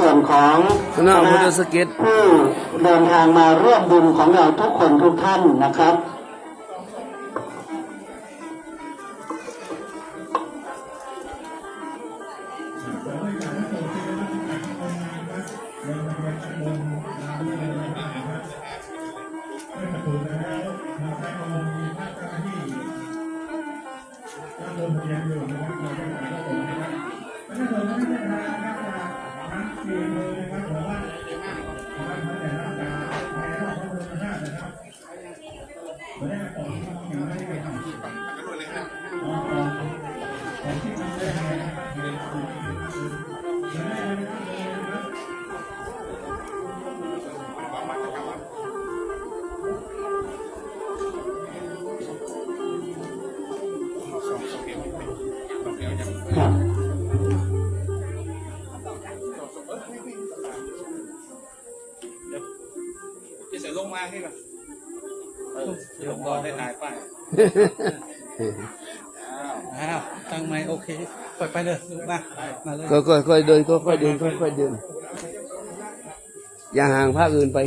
ส่วนของคณะมอเตอร์สเก็ตผู้เดินทางมาร่วมบุญของเราทุกคนทุกท่านนะครับครับ จะเสียลงมาให้ก่อนลงก่อนได้ถ่ายป้ายอ้าวตั้งไม้โอเคปล่อยไปเลยลูกมามาเลยก็ค่อยๆเดินก็ค่อยๆเดินค่อยๆเดินอย่าห่างภาคอื่นไป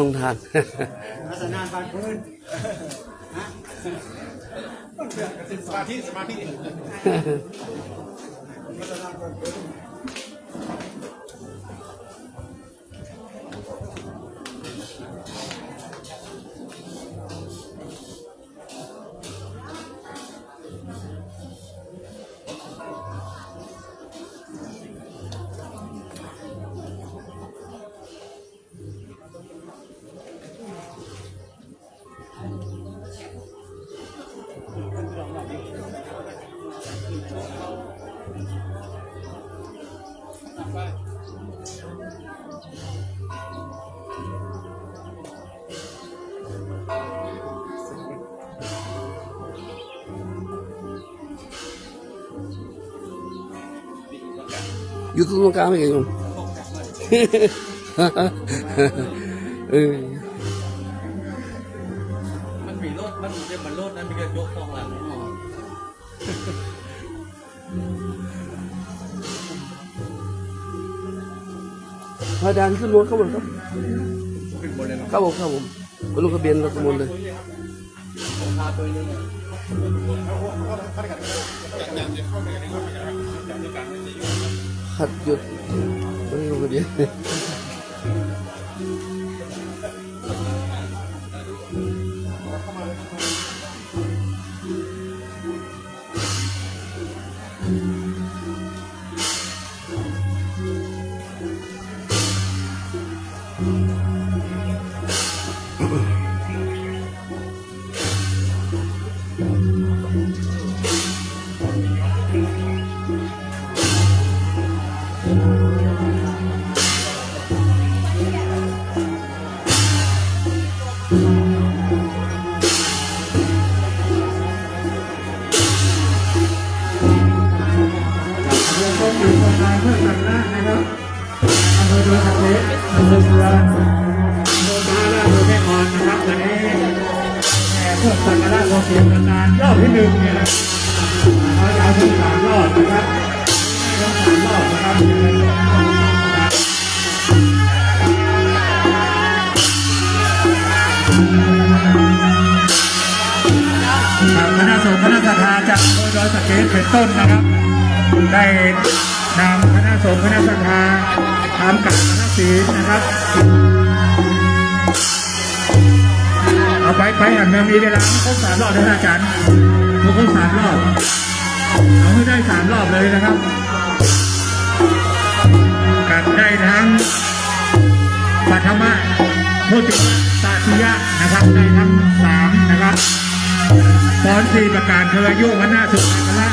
ลงทานลงทานสมาธิสมาธิ อยู่ตรงกลางไม่เก่งเออมันมีรถมันจะมันรถนั้นมีกระจกสองหลังอ๋อพระอาจารย์ขึ้นรถเข้ามาครับขึ้นบนเลยเนาะครับผมครับผมก็ลงทะเบียนรัฐมนตรีเลย พาตัวนึงขัดหยุด รับวันนี้แห่เพื่อสักกระหลวงปู่ประการรอบที่หนึ่งเนี่ยนะเขาจะเอาทั้งสามรอบนะครับทั้งสามรอบนะครับคณะสงฆ์คณะศรัทธาจากอำเภอดอยสะเก็ดเป็นต้นนะครับ ได้นำคณะสงฆ์คณะศรัทธา ทำกับคณะศีนะครับเอาไปไปหันมามีเวลาครบสามรอบนะอาจารย์ครบสามรอบเอาให้ได้สามรอบเลยนะครับกับได้ทั้งปัทมะพุทธิตาติยะนะครับได้ทั้งสามนะครับตอนสี่ประการเทออายุคณะสุภาละ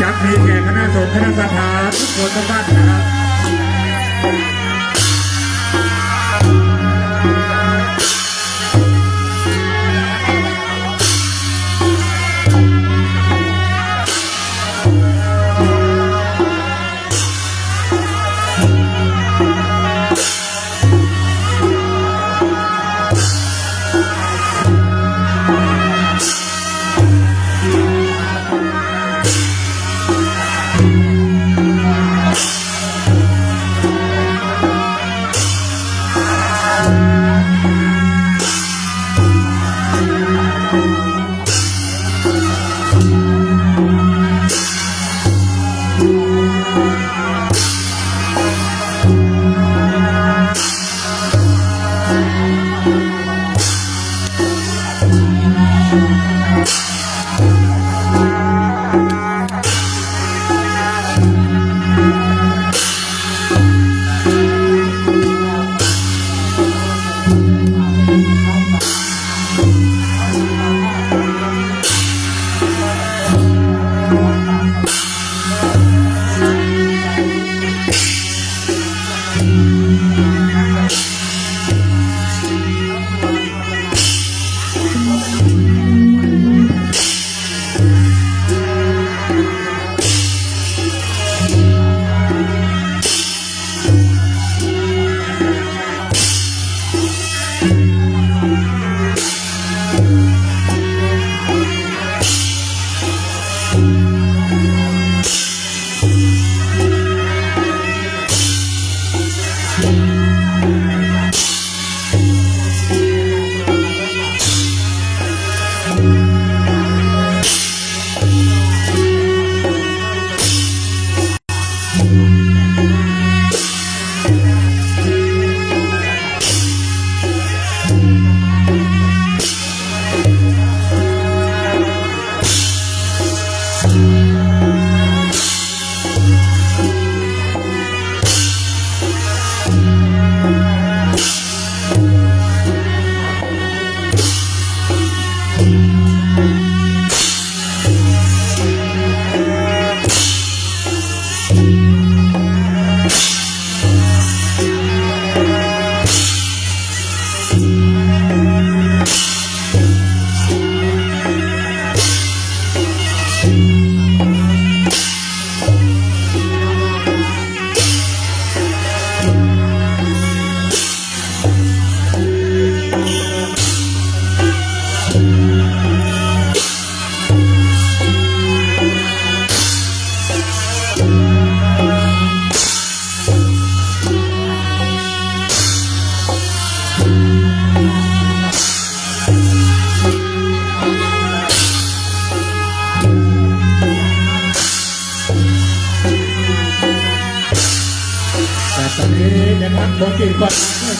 จักมีแก่คณะสงฆ์คณะสภาทุกคนทุกบ้านนะครับ แต่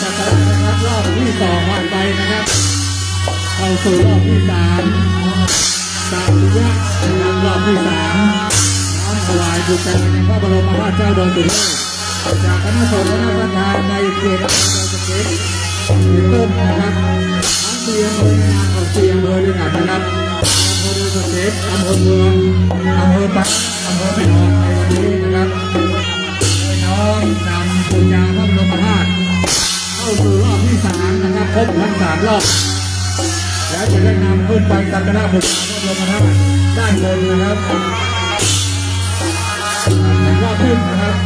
ก่อนเพื่อสักการนะครับรอบที่สองผ่านไปนะครับเข้าสู่รอบที่สามสามสุยะนะครับรอบที่สามน้อมถวายบุญกันในพระบรมราชเจ้าดอยสุเทพจากคณะสงฆ์คณะประธานในเขตอำเภอดอยสะเก็ดสียต้นนะครับทั้งสี่อำเภอในนามของสี่อำเภอด้วยกันนะครับอำเภอดุสิตอำเภอเมืองอำเภอปากอำเภอแม่ออนในวันนี้นะครับน้องนำปุญญาพระบรมธาตุ เข้าสู่รอบที่สามนะครับครบทั้งสามรอบ แล้วจะได้นำขึ้นไปสักการะบูชาพระบรมธาตุด้านบนนะครับในรอบขึ้นนะครับ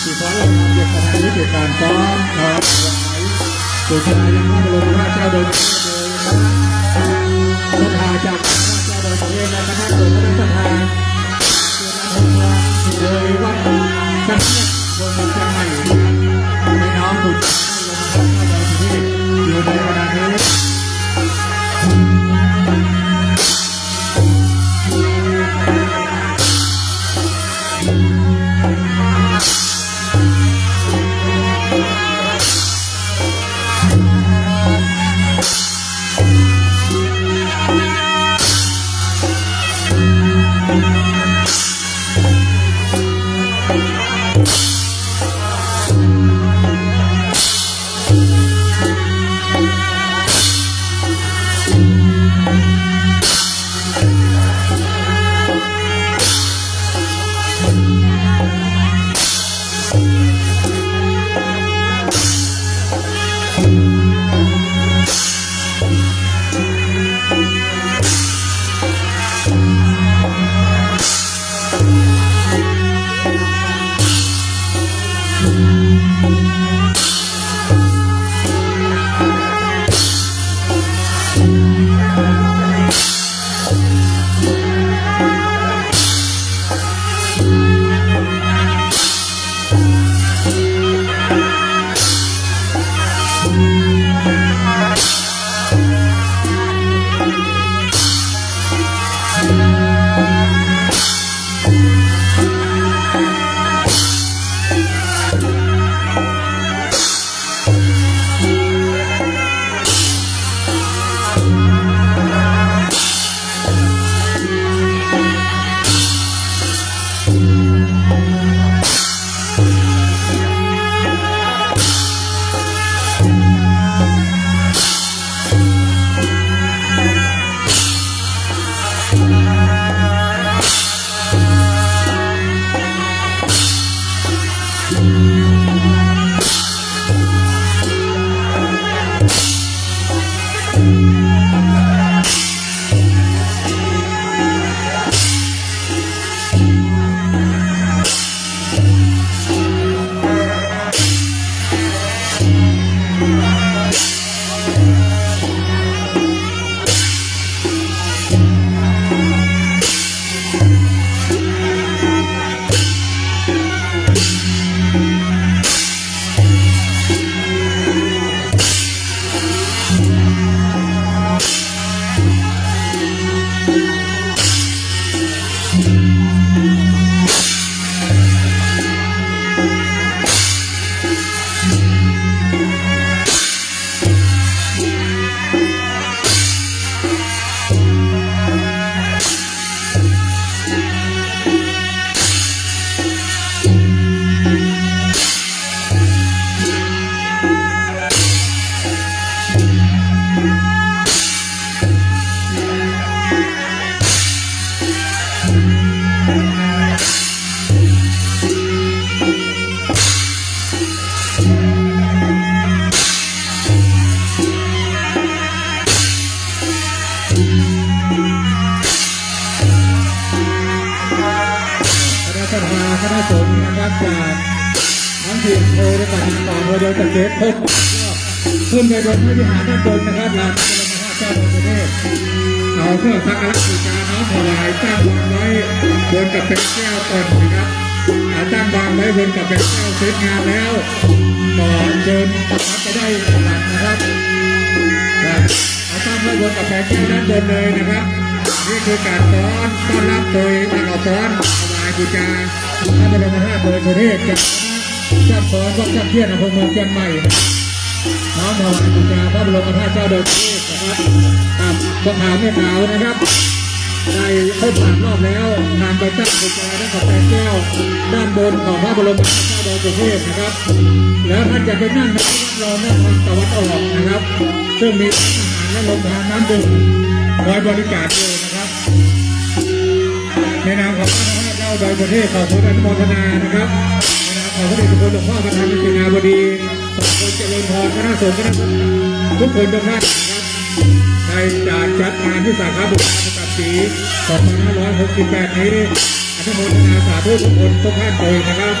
เกี่ยวกับนี้เกี่ยวกับการฟ้องครับสุดท้ายยังพระบรมราเจ้าโดย เพิ่มขึ้นไปบนพระวิหารด้านบนนะครับลานพระบรมราชเจ้าดอยสุเทพเอาเครื่องสักการะบูชาน้อมถวายตั้งวางไว้บนกับเป็นแก้วก่อนนะครับอ่าตั้งวางไว้บนกับเป็นแก้วเสร็จงานแล้วก่อนเชิญประทับไปได้สลับนะครับครับเอาตั้งไว้บนกับเป็นแก้วด้านบนเลยนะครับนี่คือการฟ้อนต้อนรับโดยนักเอาฟ้อนถวายบูชาพระบรมธาตุโดยสุเทพจาก จ้าฟ้อนวัดจ้าเทียนอำเภอเมืองเชียงใหม่น้อมถวายบูชาพระบรมธาตุเจ้าดอยสุเทพนะครับกับสถานแม่ขาวนะครับได้ครบสามรอบแล้วนำไปตั้งบูชาด้านกับแปดแก้ว ด้านบนของพระบรมธาตุเจ้าดอยสุเทพนะครับ แล้วท่านจะไปนั่งในที่รับรองด้านทางตะวันออกนะครับ ซึ่งมีอาหารและลงทานน้ำดื่มคอยบริการเลยนะครับในนามของพระนเจ้าดอยประเทศขอบคุณอนุโมทนานะครับ ขอบพระคุณหลวงพ่อประธานกิจนาบดีขอบคุณเจริญพรคณะสงฆ์คณะทุกคนทุกท่านนะครับในจากจัดงานที่สาขาบุตรประจำปี2568 นี้อนุโมทนาสาธุทุกคนทุกท่านโดยนะครับ